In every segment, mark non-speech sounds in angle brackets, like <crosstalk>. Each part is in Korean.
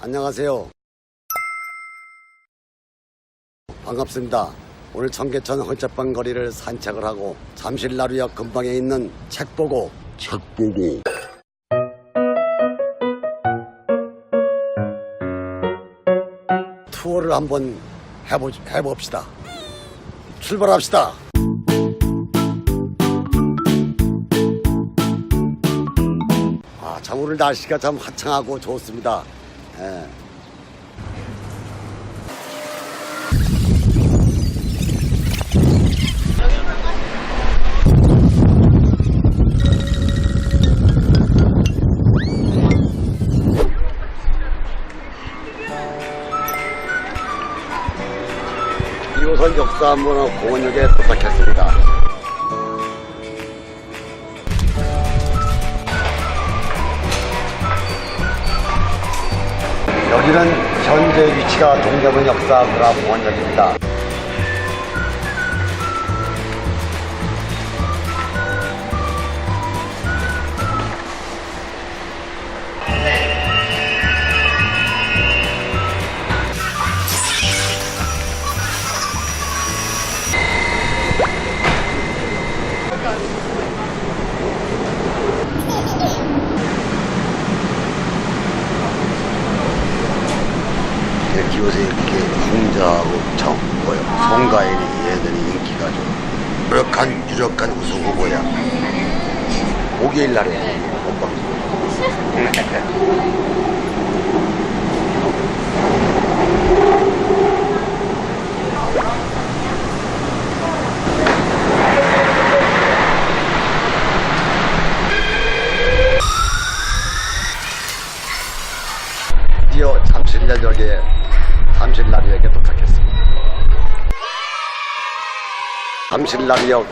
안녕하세요. 반갑습니다. 오늘 청계천 헐짝방 거리를 산책을 하고 잠실나루역 근방에 있는 책 보고 책 보고 투어를 한번 해보, 해봅시다. 출발합시다. 아, 참 오늘 날씨가 참 화창하고 좋습니다. 예. 이호선 역사문화공원역에 도착했습니다. 여기는 현재 위치가 동대문 역사 문화 공원역입니다. 홍자하고 정 뭐요 송가인이 얘들이 인기가 좀 유력한 유력한 우승 후보야. 5개일 날에 본방송. <laughs> 드디어 잠실역에 잠실나루역에 도착했습니다. 잠실나루역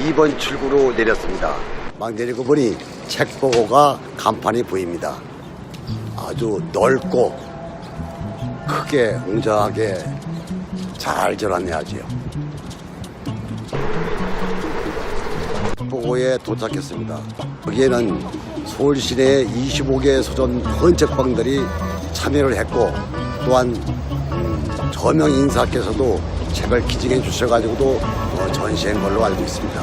2번 출구로 내렸습니다. 막 내리고 보니 책보고가 간판이 보입니다. 아주 넓고 크게 웅장하게 잘 절안해야지요. 보고에 도착했습니다. 여기에는 서울 시내 25개 소전 헌책방들이 참여를 했고 또한 음, 저명 인사께서도 책을 기증해 주셔가지고도 어, 전시한 걸로 알고 있습니다.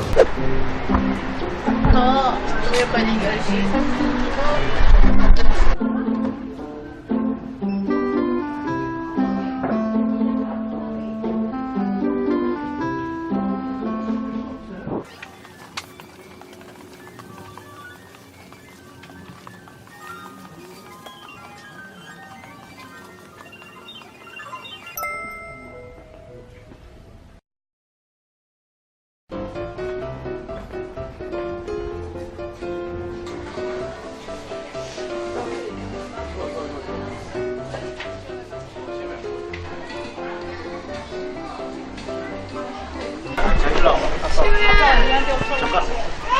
저 오늘까지 10시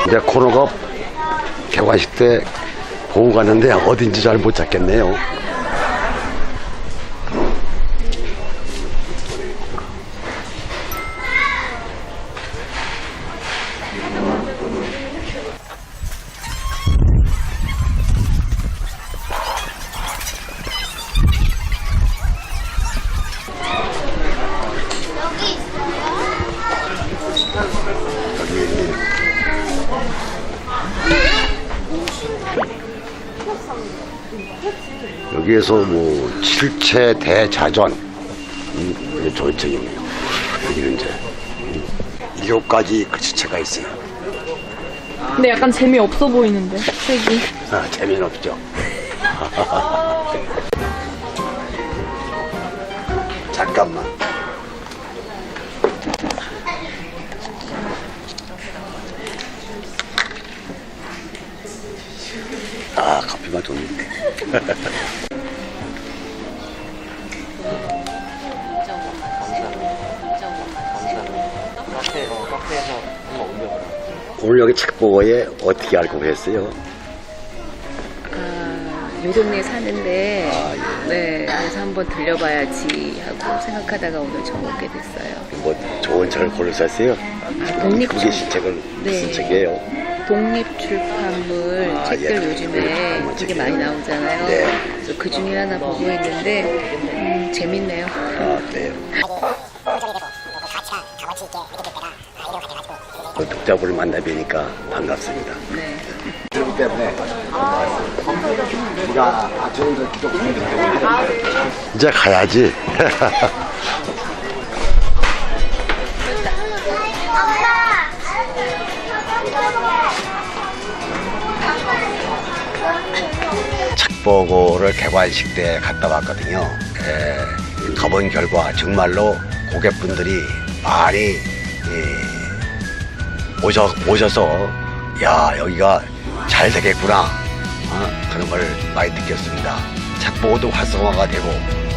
이제 코너가 개관식 때 보고 가는데 어딘지 잘 못 찾겠네요. 여기에서 뭐 칠체 대자전 음, 조책이네요. 여기는 이제 음, 일곱 가지 글씨체가 있어요. 근데 약간 재미 없어 보이는데 색이 아, 재미는 없죠. <laughs> 잠깐만. 아, 커피가 좋네. <laughs> 오늘 여기 책보고에 어떻게 알고 그랬어요? 요 동네에 사는데 아, 예. 네 그래서 한번 들려봐야지 하고 생각하다가 오늘 처음 오게 됐어요. 뭐 좋은 책을 고르셨어요? 아, 독립 그게 시책을 네. 무슨 책이에요? 독립 출판물 아, 책들 예. 요즘에 되게 책이요. 많이 나오잖아요. 네. 그래서 그 중에 하나 보고 있는데 음, 재밌네요. 아, 그 독자분을 만나 뵈니까 반갑습니다. 네. 그렇기 때문에 우리가 아침에 기독 이제 가야지. 책보고를 개관식 때 갔다 왔거든요. 에, 가본 결과 정말로 고객분들이 많이 예, 오셔, 오셔서 야 여기가 잘 되겠구나 어? 그런 걸 많이 느꼈습니다. 책보고도 활성화가 되고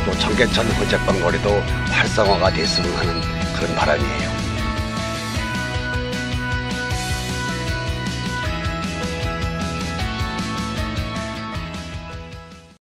또 청계천 헌책방거리도 활성화가 됐으면 하는 그런 바람이에요.